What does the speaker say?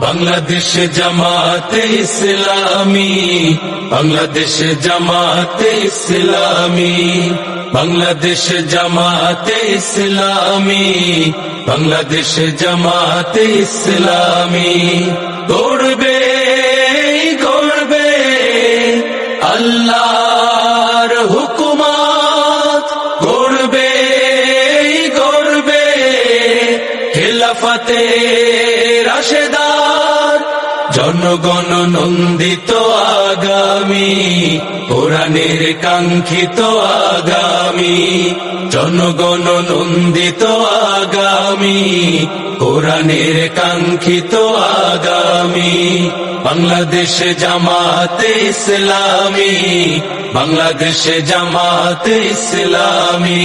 বাংলাদেশ জামাতে ইসলামী, বাংলাদেশ জামাতে ইসলামী, বাংলাদেশ জামাতে ইসলামী, বাংলাদেশ জামাতে ইসলামী। গড়বে গড়বে আল্লাহর হুকুমত। রাশেদার জনগণ নন্দিত আগামী, কোরআনের কাঙ্ক্ষিত আগামী, জনগণ নন্দিত আগামী, কোরআনের কাঙ্ক্ষিত আগামী, বাংলাদেশ জামাতে ইসলামী, বাংলাদেশ জামাতে ইসলামী।